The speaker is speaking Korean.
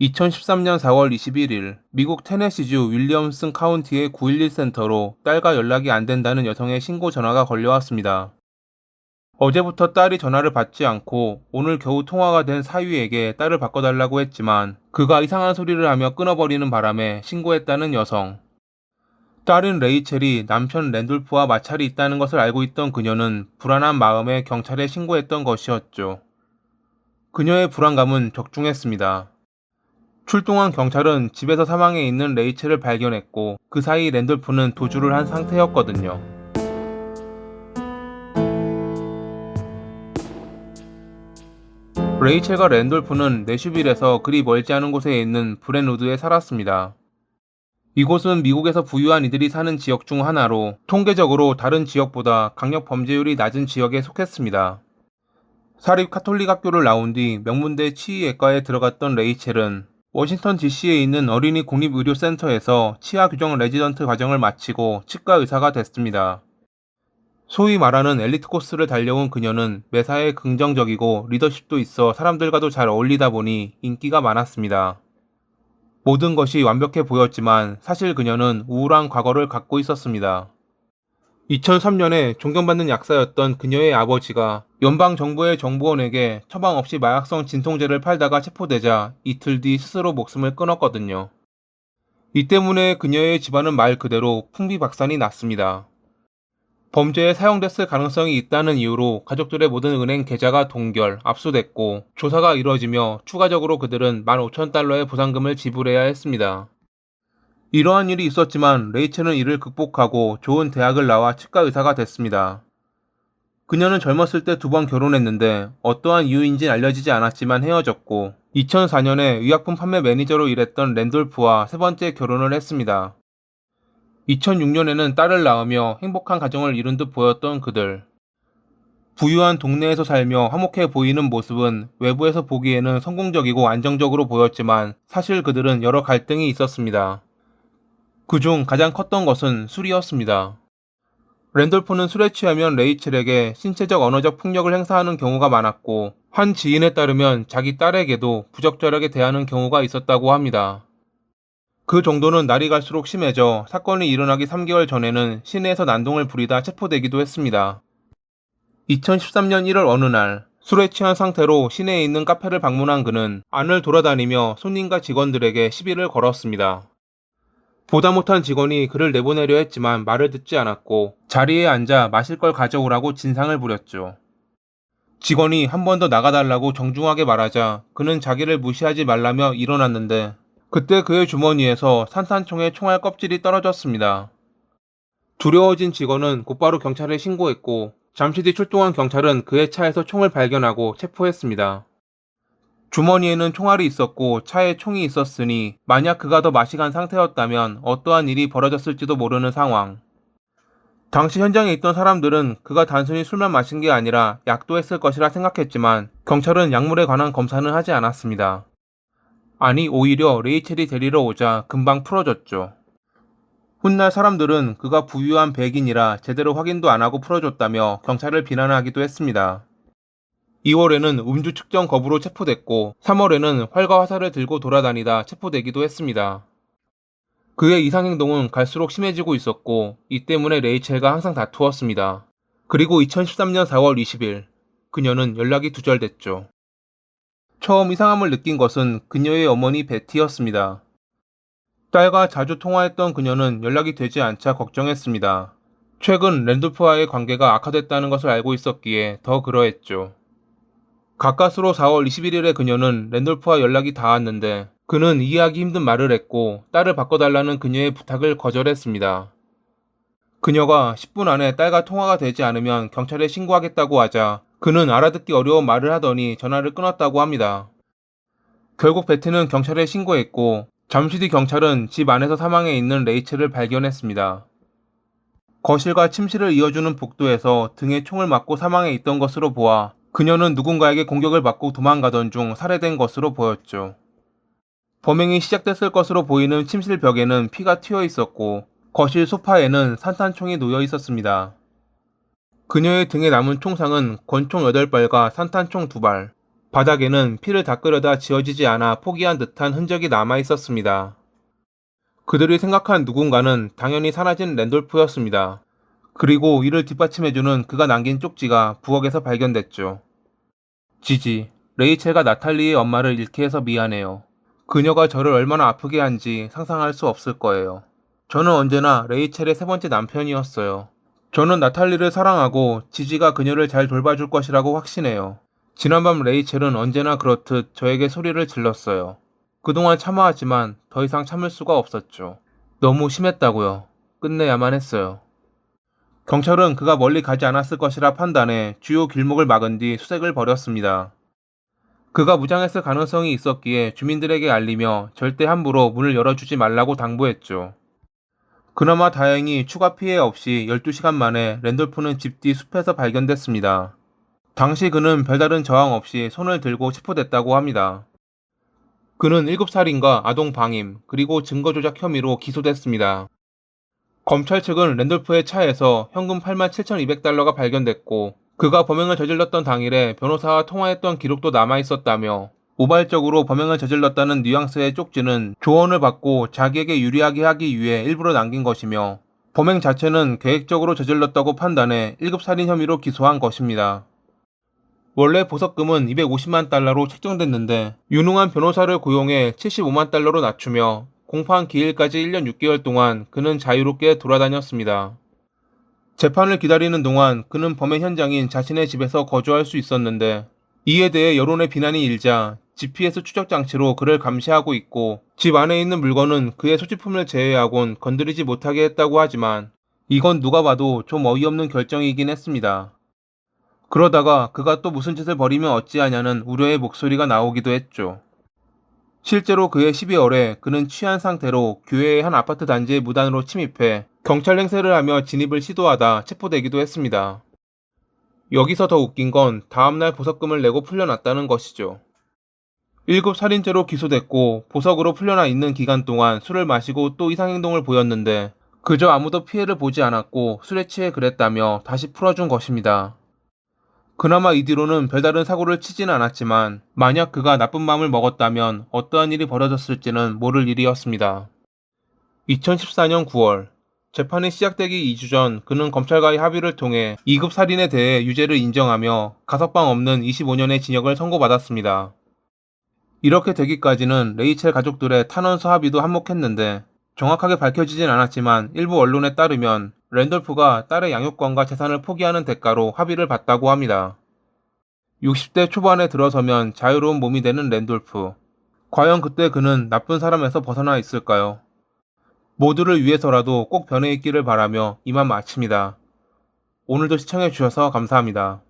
2013년 4월 21일 미국 테네시주 윌리엄슨 카운티의 911 센터로 딸과 연락이 안 된다는 여성의 신고 전화가 걸려왔습니다. 어제부터 딸이 전화를 받지 않고 오늘 겨우 통화가 된 사위에게 딸을 바꿔달라고 했지만 그가 이상한 소리를 하며 끊어버리는 바람에 신고했다는 여성. 딸인 레이첼이 남편 랜돌프와 마찰이 있다는 것을 알고 있던 그녀는 불안한 마음에 경찰에 신고했던 것이었죠. 그녀의 불안감은 적중했습니다. 출동한 경찰은 집에서 사망해 있는 레이첼을 발견했고 그 사이 랜돌프는 도주를 한 상태였거든요. 레이첼과 랜돌프는 내슈빌에서 그리 멀지 않은 곳에 있는 브렌우드에 살았습니다. 이곳은 미국에서 부유한 이들이 사는 지역 중 하나로 통계적으로 다른 지역보다 강력 범죄율이 낮은 지역에 속했습니다. 사립 카톨릭 학교를 나온 뒤 명문대 치의외과에 들어갔던 레이첼은 워싱턴 DC에 있는 어린이 공립의료센터에서 치아 규정 레지던트 과정을 마치고 치과 의사가 됐습니다. 소위 말하는 엘리트 코스를 달려온 그녀는 매사에 긍정적이고 리더십도 있어 사람들과도 잘 어울리다 보니 인기가 많았습니다. 모든 것이 완벽해 보였지만 사실 그녀는 우울한 과거를 갖고 있었습니다. 2003년에 존경받는 약사였던 그녀의 아버지가 연방 정부의 정보원에게 처방 없이 마약성 진통제를 팔다가 체포되자 이틀 뒤 스스로 목숨을 끊었거든요. 이 때문에 그녀의 집안은 말 그대로 풍비박산이 났습니다. 범죄에 사용됐을 가능성이 있다는 이유로 가족들의 모든 은행 계좌가 동결, 압수됐고 조사가 이뤄지며 추가적으로 그들은 15,000달러의 보상금을 지불해야 했습니다. 이러한 일이 있었지만 레이첼은 이를 극복하고 좋은 대학을 나와 치과 의사가 됐습니다. 그녀는 젊었을 때 두 번 결혼했는데 어떠한 이유인지 알려지지 않았지만 헤어졌고 2004년에 의약품 판매 매니저로 일했던 랜돌프와 세 번째 결혼을 했습니다. 2006년에는 딸을 낳으며 행복한 가정을 이룬 듯 보였던 그들. 부유한 동네에서 살며 화목해 보이는 모습은 외부에서 보기에는 성공적이고 안정적으로 보였지만 사실 그들은 여러 갈등이 있었습니다. 그중 가장 컸던 것은 술이었습니다. 랜돌프는 술에 취하면 레이첼에게 신체적 언어적 폭력을 행사하는 경우가 많았고 한 지인에 따르면 자기 딸에게도 부적절하게 대하는 경우가 있었다고 합니다. 그 정도는 날이 갈수록 심해져 사건이 일어나기 3개월 전에는 시내에서 난동을 부리다 체포되기도 했습니다. 2013년 1월 어느 날 술에 취한 상태로 시내에 있는 카페를 방문한 그는 안을 돌아다니며 손님과 직원들에게 시비를 걸었습니다. 보다 못한 직원이 그를 내보내려 했지만 말을 듣지 않았고 자리에 앉아 마실 걸 가져오라고 진상을 부렸죠. 직원이 한 번 더 나가달라고 정중하게 말하자 그는 자기를 무시하지 말라며 일어났는데 그때 그의 주머니에서 산탄총의 총알 껍질이 떨어졌습니다. 두려워진 직원은 곧바로 경찰에 신고했고 잠시 뒤 출동한 경찰은 그의 차에서 총을 발견하고 체포했습니다. 주머니에는 총알이 있었고 차에 총이 있었으니 만약 그가 더 마시간 상태였다면 어떠한 일이 벌어졌을지도 모르는 상황. 당시 현장에 있던 사람들은 그가 단순히 술만 마신 게 아니라 약도 했을 것이라 생각했지만 경찰은 약물에 관한 검사는 하지 않았습니다. 아니 오히려 레이첼이 데리러 오자 금방 풀어줬죠. 훗날 사람들은 그가 부유한 백인이라 제대로 확인도 안 하고 풀어줬다며 경찰을 비난하기도 했습니다. 2월에는 음주 측정 거부로 체포됐고 3월에는 활과 화살을 들고 돌아다니다 체포되기도 했습니다. 그의 이상행동은 갈수록 심해지고 있었고 이 때문에 레이첼과 항상 다투었습니다. 그리고 2013년 4월 20일 그녀는 연락이 두절됐죠. 처음 이상함을 느낀 것은 그녀의 어머니 베티였습니다. 딸과 자주 통화했던 그녀는 연락이 되지 않자 걱정했습니다. 최근 랜돌프와의 관계가 악화됐다는 것을 알고 있었기에 더 그러했죠. 가까스로 4월 21일에 그녀는 랜돌프와 연락이 닿았는데 그는 이해하기 힘든 말을 했고 딸을 바꿔달라는 그녀의 부탁을 거절했습니다. 그녀가 10분 안에 딸과 통화가 되지 않으면 경찰에 신고하겠다고 하자 그는 알아듣기 어려운 말을 하더니 전화를 끊었다고 합니다. 결국 베트는 경찰에 신고했고 잠시 뒤 경찰은 집 안에서 사망해 있는 레이첼을 발견했습니다. 거실과 침실을 이어주는 복도에서 등에 총을 맞고 사망해 있던 것으로 보아 그녀는 누군가에게 공격을 받고 도망가던 중 살해된 것으로 보였죠. 범행이 시작됐을 것으로 보이는 침실 벽에는 피가 튀어 있었고 거실 소파에는 산탄총이 놓여 있었습니다. 그녀의 등에 남은 총상은 권총 8발과 산탄총 2발. 바닥에는 피를 닦으려다 지워지지 않아 포기한 듯한 흔적이 남아 있었습니다. 그들이 생각한 누군가는 당연히 사라진 랜돌프였습니다. 그리고 이를 뒷받침해주는 그가 남긴 쪽지가 부엌에서 발견됐죠. 지지, 레이첼과 나탈리의 엄마를 잃게 해서 미안해요. 그녀가 저를 얼마나 아프게 한지 상상할 수 없을 거예요. 저는 언제나 레이첼의 세 번째 남편이었어요. 저는 나탈리를 사랑하고 지지가 그녀를 잘 돌봐줄 것이라고 확신해요. 지난밤 레이첼은 언제나 그렇듯 저에게 소리를 질렀어요. 그동안 참아왔지만 더 이상 참을 수가 없었죠. 너무 심했다고요. 끝내야만 했어요. 경찰은 그가 멀리 가지 않았을 것이라 판단해 주요 길목을 막은 뒤 수색을 벌였습니다. 그가 무장했을 가능성이 있었기에 주민들에게 알리며 절대 함부로 문을 열어주지 말라고 당부했죠. 그나마 다행히 추가 피해 없이 12시간 만에 랜돌프는 집 뒤 숲에서 발견됐습니다. 당시 그는 별다른 저항 없이 손을 들고 체포됐다고 합니다. 그는 7살인가 아동 방임 그리고 증거 조작 혐의로 기소됐습니다. 검찰 측은 랜돌프의 차에서 현금 87,200달러가 발견됐고 그가 범행을 저질렀던 당일에 변호사와 통화했던 기록도 남아 있었다며 우발적으로 범행을 저질렀다는 뉘앙스의 쪽지는 조언을 받고 자기에게 유리하게 하기 위해 일부러 남긴 것이며 범행 자체는 계획적으로 저질렀다고 판단해 1급 살인 혐의로 기소한 것입니다. 원래 보석금은 250만 달러로 책정됐는데 유능한 변호사를 고용해 75만 달러로 낮추며 공판 기일까지 1년 6개월 동안 그는 자유롭게 돌아다녔습니다. 재판을 기다리는 동안 그는 범행 현장인 자신의 집에서 거주할 수 있었는데 이에 대해 여론의 비난이 일자 GPS 추적 장치로 그를 감시하고 있고 집 안에 있는 물건은 그의 소지품을 제외하곤 건드리지 못하게 했다고 하지만 이건 누가 봐도 좀 어이없는 결정이긴 했습니다. 그러다가 그가 또 무슨 짓을 벌이면 어찌하냐는 우려의 목소리가 나오기도 했죠. 실제로 그해 12월에 그는 취한 상태로 교회의 한 아파트 단지에 무단으로 침입해 경찰 행세를 하며 진입을 시도하다 체포되기도 했습니다. 여기서 더 웃긴 건 다음날 보석금을 내고 풀려났다는 것이죠. 1급 살인죄로 기소됐고 보석으로 풀려나 있는 기간 동안 술을 마시고 또 이상행동을 보였는데 그저 아무도 피해를 보지 않았고 술에 취해 그랬다며 다시 풀어준 것입니다. 그나마 이 뒤로는 별다른 사고를 치지는 않았지만 만약 그가 나쁜 마음을 먹었다면 어떠한 일이 벌어졌을지는 모를 일이었습니다. 2014년 9월 재판이 시작되기 2주 전 그는 검찰과의 합의를 통해 2급 살인에 대해 유죄를 인정하며 가석방 없는 25년의 징역을 선고받았습니다. 이렇게 되기까지는 레이첼 가족들의 탄원서 합의도 한몫했는데 정확하게 밝혀지진 않았지만 일부 언론에 따르면 랜돌프가 딸의 양육권과 재산을 포기하는 대가로 합의를 받다고 합니다. 60대 초반에 들어서면 자유로운 몸이 되는 랜돌프. 과연 그때 그는 나쁜 사람에서 벗어나 있을까요? 모두를 위해서라도 꼭 변해 있기를 바라며 이만 마칩니다. 오늘도 시청해주셔서 감사합니다.